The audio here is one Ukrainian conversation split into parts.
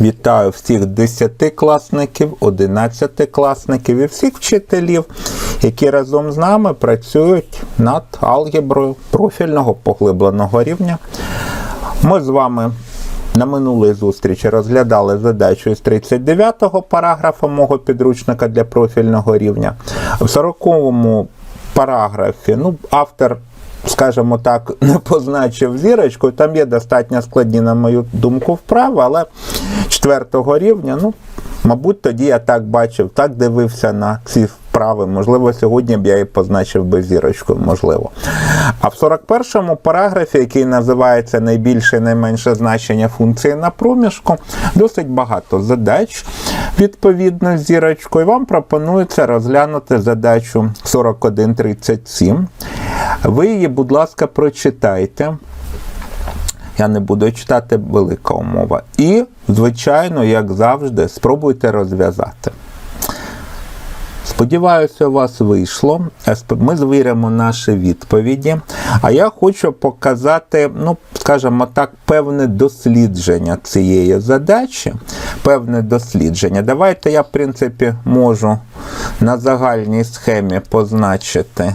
Вітаю всіх 10 класників, 11 класників і всіх вчителів, які разом з нами працюють над алгеброю профільного поглибленого рівня. Ми з вами на минулій зустрічі розглядали задачу із 39-го параграфа мого підручника для профільного рівня. В 40-му параграфі ну, автор скажімо так, не позначив зірочку. Там є достатньо складні, на мою думку, вправи, але четвертого рівня, ну, мабуть, тоді я так бачив, так дивився на ці вправи. Можливо, сьогодні б я і позначив би зірочкою, можливо. А в 41-му параграфі, який називається найбільше і найменше значення функції на проміжку, досить багато задач відповідно з зірочкою. Вам пропонується розглянути задачу 4137. Ви її, будь ласка, прочитайте. Я не буду читати велика умова. І, звичайно, як завжди, спробуйте розв'язати. Сподіваюся, у вас вийшло. Ми звіримо наші відповіді. А я хочу показати, ну, скажімо так, певне дослідження цієї задачі. Певне дослідження. Давайте я, в принципі, можу на загальній схемі позначити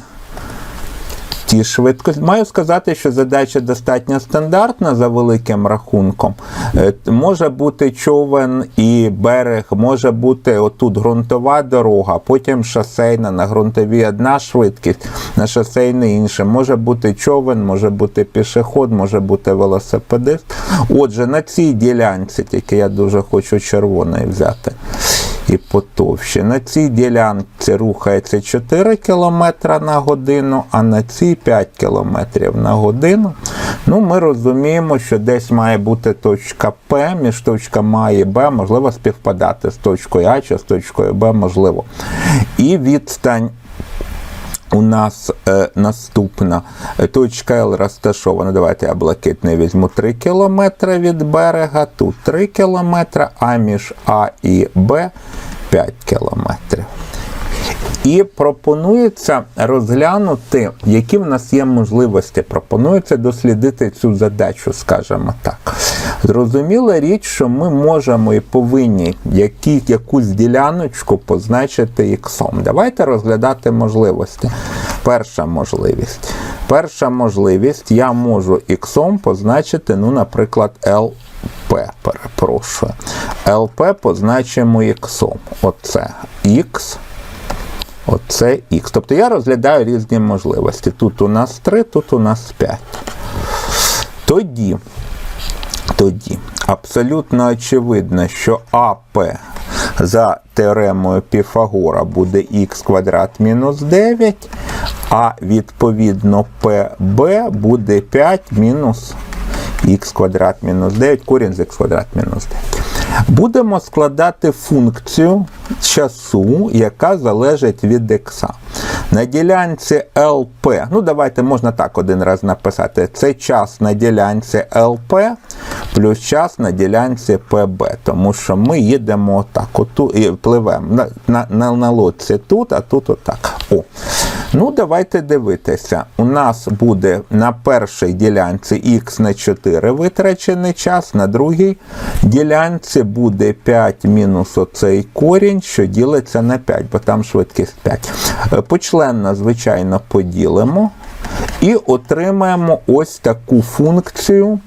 ті швидкості. Маю сказати, що задача достатньо стандартна за великим рахунком. Е, Може бути човен і берег, може бути отут ґрунтова дорога, потім шосейна, на ґрунтовій одна швидкість, на шосейній інша. Може бути човен, може бути пішохід, може бути велосипедист. Отже, на цій ділянці, тільки я дуже хочу червоний взяти і потовще. На цій ділянці рухається 4 км на годину, а на цій 5 км на годину. Ну, Ми розуміємо, що десь має бути точка П, між точками А і Б, можливо, співпадати з точкою А чи з точкою Б, можливо. І відстань. У нас е, наступна точка Л розташована. Давайте я блакитний візьму 3 км від берега, тут 3 км, а між А і Б 5 км. І пропонується розглянути, які в нас є можливості. Пропонується дослідити цю задачу, скажімо так. Зрозуміла річ, що ми можемо і повинні які, якусь діляночку позначити іксом. Давайте розглядати можливості. Перша можливість. Перша можливість я можу іксом позначити, ну, наприклад, L. П, перепрошую. ЛП позначимо іксом. Оце Х. Оце Х. Тобто я розглядаю різні можливості. Тут у нас 3, тут у нас 5. Тоді, тоді абсолютно очевидно, що АП за теоремою Піфагора буде х квадрат мінус 9, а відповідно ПБ буде 5 мінус х квадрат мінус 9, корінь з х квадрат мінус 9. Будемо складати функцію часу, яка залежить від х. На ділянці LP, ну давайте можна так один раз написати. Це час на ділянці LP плюс час на ділянці ПБ. Тому що ми їдемо отак, оту, і пливемо на, на, на, на лодці тут, а тут отак. О. Ну, давайте дивитися. У нас буде на першій ділянці х на 4 витрачений час, на другій ділянці буде 5 мінус оцей корінь, що ділиться на 5, бо там швидкість 5. Почленно, звичайно, поділимо і отримаємо ось таку функцію.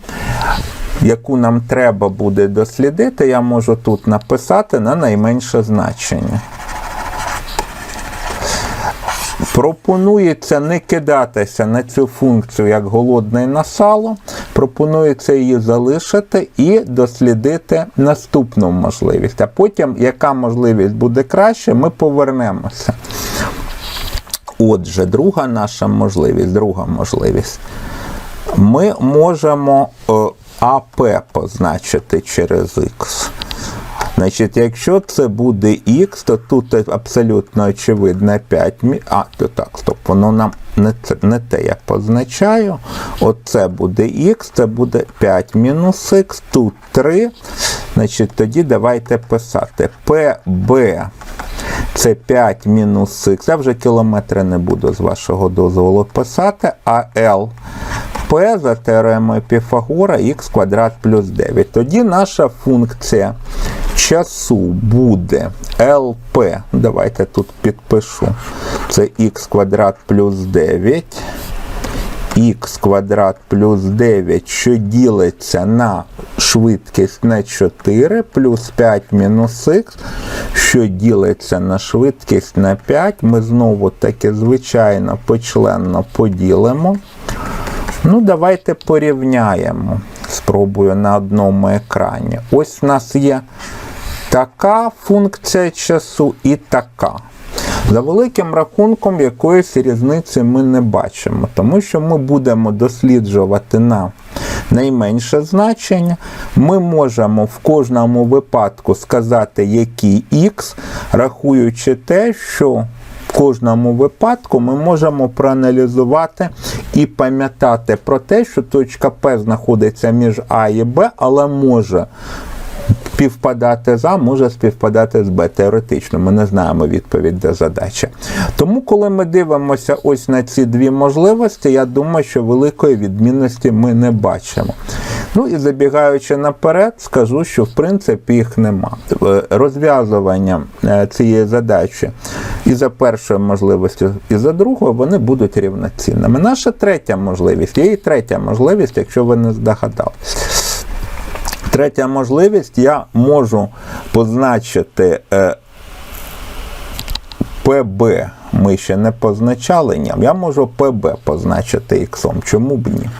Яку нам треба буде дослідити, я можу тут написати на найменше значення. Пропонується не кидатися на цю функцію як голодний на сало. Пропонується її залишити і дослідити наступну можливість. А потім, яка можливість буде краще, ми повернемося. Отже, друга наша можливість, друга можливість. Ми можемо е, АП позначити через Х. Значить, якщо це буде Х, то тут абсолютно очевидно 5 А, то так, стоп, воно нам не, це, не те я позначаю. Оце буде Х, це буде 5 мінус Х, тут 3. Значить, тоді давайте писати ПБ. Це 5 мінус Х. Я вже кілометри не буду з вашого дозволу писати, а L P за теоремою Піфагора х квадрат плюс 9. Тоді наша функція часу буде LP. Давайте тут підпишу. Це х квадрат плюс 9. х квадрат плюс 9, що ділиться на швидкість на 4, плюс 5 мінус х, що ділиться на швидкість на 5. Ми знову таки, звичайно, почленно поділимо. Ну, давайте порівняємо. Спробую на одному екрані. Ось у нас є така функція часу і така. За великим рахунком, якоїсь різниці ми не бачимо, тому що ми будемо досліджувати на найменше значення. Ми можемо в кожному випадку сказати, який х, рахуючи те, що кожному випадку ми можемо проаналізувати і пам'ятати про те, що точка П знаходиться між А і Б, але може співпадати з А, може співпадати з Б. Теоретично, ми не знаємо відповідь до задачі. Тому, коли ми дивимося ось на ці дві можливості, я думаю, що великої відмінності ми не бачимо. Ну і забігаючи наперед, скажу, що в принципі їх нема. Е, Розв'язування е, цієї задачі і за першою можливістю, і за другою вони будуть рівноцінними. Наша третя можливість, є і третя можливість, якщо ви не здогадалися. Третя можливість, я можу позначити е, ПБ. Ми ще не позначали, ні. Я можу ПБ позначити іксом. Чому б ні?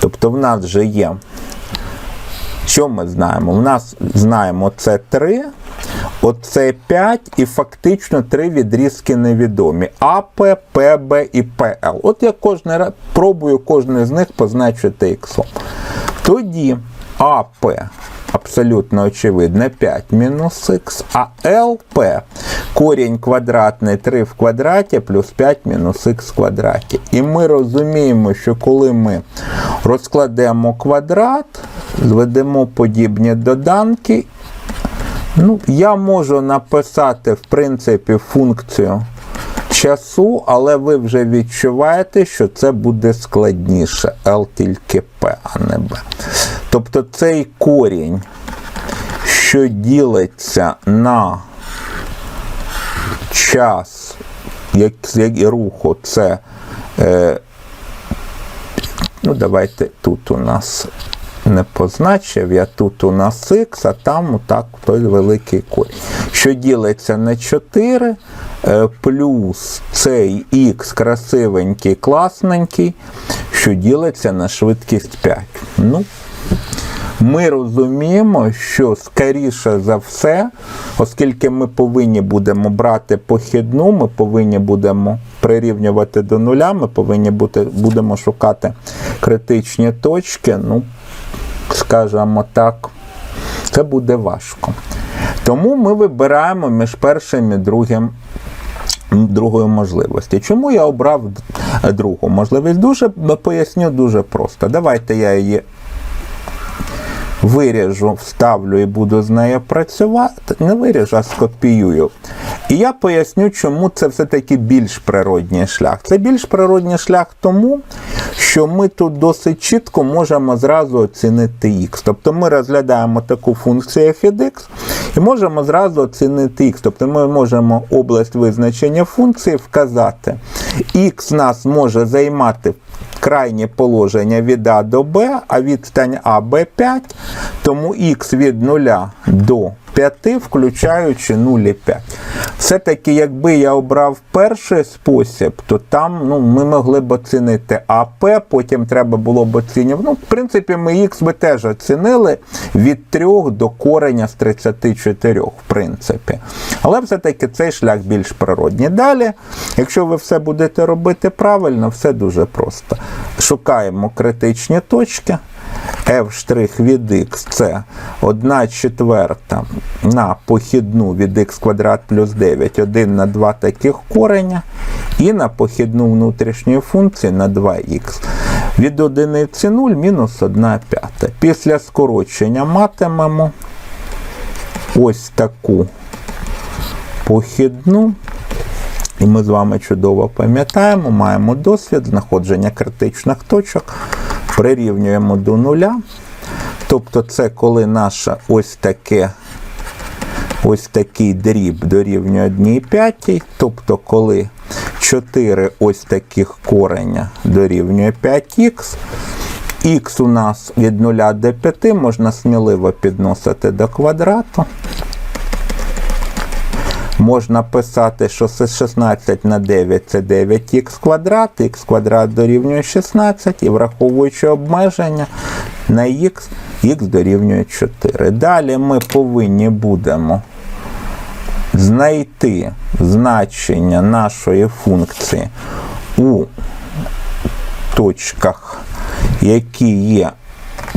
Тобто в нас вже є. Що ми знаємо? В нас знаємо це 3, оце 5 і фактично три відрізки невідомі. АП, ПБ і ПЛ. От я кожен раз пробую кожен з них позначити іксом. Тоді АП абсолютно очевидно 5 мінус х, а ЛП корінь квадратний 3 в квадраті плюс 5 мінус х в квадраті. І ми розуміємо, що коли ми розкладемо квадрат, зведемо подібні доданки, ну, я можу написати, в принципі, функцію часу, але ви вже відчуваєте, що це буде складніше. L тільки P, а не B. Тобто цей корінь, що ділиться на час як, як руху, це е, ну давайте тут у нас не позначив, я тут у нас х, а там отак той великий корінь. Що ділиться на 4, е, плюс цей х красивенький, класненький, що ділиться на швидкість 5. Ну, ми розуміємо, що скоріше за все, оскільки ми повинні будемо брати похідну, ми повинні будемо прирівнювати до нуля, ми повинні бути, будемо шукати критичні точки. Ну, скажімо так, це буде важко. Тому ми вибираємо між першим і другим. Другої можливості. Чому я обрав другу можливість? Дуже поясню дуже просто. Давайте я її виріжу, вставлю і буду з нею працювати. Не виріжу, а скопіюю. І я поясню, чому це все-таки більш природній шлях. Це більш природній шлях тому, що ми тут досить чітко можемо зразу оцінити х. Тобто ми розглядаємо таку функцію f x і можемо зразу оцінити х. Тобто ми можемо область визначення функції вказати. Х нас може займати крайнє положення від А до Б, а відстань А Б5, тому х від 0 до 5, включаючи 0,5. Все-таки, якби я обрав перший спосіб, то там ну, ми могли б оцінити АП, потім треба було б оцінювати. Ну, в принципі, ми х би теж оцінили від 3 до кореня з 34, в принципі. Але все-таки цей шлях більш природній. Далі, якщо ви все будете робити правильно, все дуже просто. Шукаємо критичні точки f' від x це 1 четверта на похідну від x квадрат плюс 9, 1 на 2 таких кореня, і на похідну внутрішньої функції на 2х. Від одиниці 0 мінус 1 п'ята. Після скорочення матимемо ось таку похідну І ми з вами чудово пам'ятаємо, маємо досвід знаходження критичних точок, прирівнюємо до нуля. Тобто, це коли наша ось таке. Ось такий дріб дорівнює 1,5, тобто коли 4 ось таких кореня дорівнює 5х, х у нас від 0 до 5 можна сміливо підносити до квадрату. Можна писати, що це 16 на 9 це 9х квадрат, х квадрат дорівнює 16 і враховуючи обмеження на х, х дорівнює 4. Далі ми повинні будемо знайти значення нашої функції у точках, які є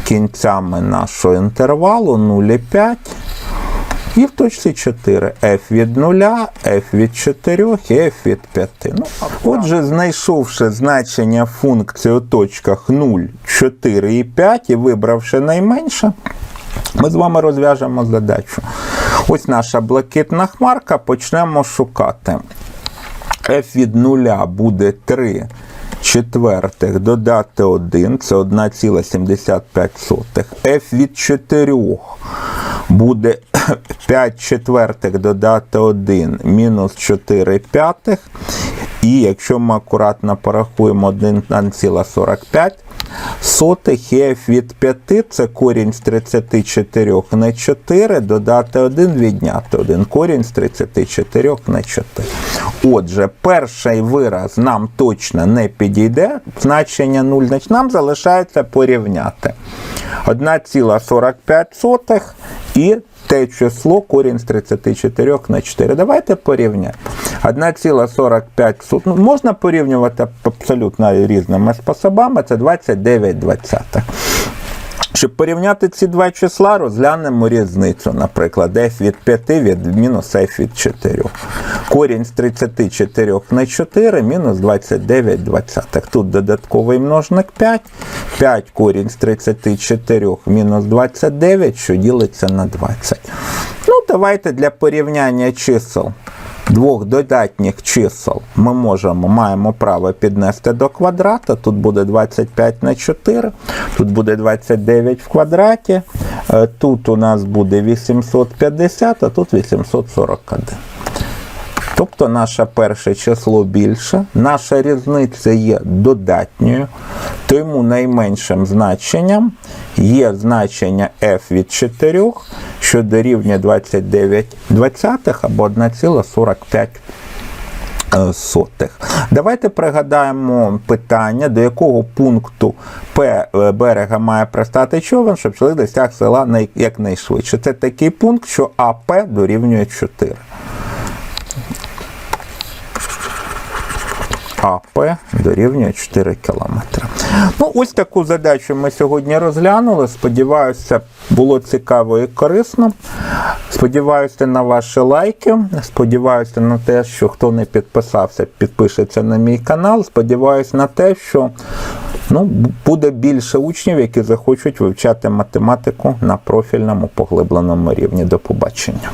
кінцями нашого інтервалу 0,5 і в точці 4 f від 0, f від 4 і f від 5. Ну, отже, знайшовши значення функції у точках 0, 4 і 5 і вибравши найменше, ми з вами розв'яжемо задачу. Ось наша блакитна хмарка, почнемо шукати. f від 0 буде 3 четвертих додати 1, це 1,75. f від 4 буде 5 четвертих додати 1 мінус 4 п'ятих. І якщо ми акуратно порахуємо 1,45 сотих, f від 5 це корінь з 34 на 4, додати 1, відняти 1. Корінь з 34 на 4. Отже, перший вираз нам точно не підійде, значення 0, значить нам залишається порівняти 1,45 і те число корінь з 34 на 4. Давайте порівняємо. 1,45 ну, можна порівнювати абсолютно різними способами, це 29 двадцятих. Щоб порівняти ці два числа, розглянемо різницю, наприклад, f від 5 від мінус f від 4. Корінь з 34 на 4 мінус 29 двадцятих. Тут додатковий множник 5. 5 корінь з 34 мінус 29, що ділиться на 20. Ну, давайте для порівняння чисел двох додатніх чисел ми можемо, маємо право піднести до квадрата. Тут буде 25 на 4, тут буде 29 в квадраті, е, тут у нас буде 850, а тут 841. Тобто наше перше число більше, наша різниця є додатньою, тому найменшим значенням є значення f від 4, що дорівнює 29 двадцятих або 1,45 сотих. Давайте пригадаємо питання, до якого пункту П берега має пристати човен, щоб чоловік досяг села якнайшвидше. Це такий пункт, що АП дорівнює 4. АП дорівнює 4 км. Ну, ось таку задачу ми сьогодні розглянули. Сподіваюся, було цікаво і корисно. Сподіваюся на ваші лайки. Сподіваюся на те, що хто не підписався, підпишеться на мій канал. Сподіваюся на те, що ну, буде більше учнів, які захочуть вивчати математику на профільному поглибленому рівні. До побачення.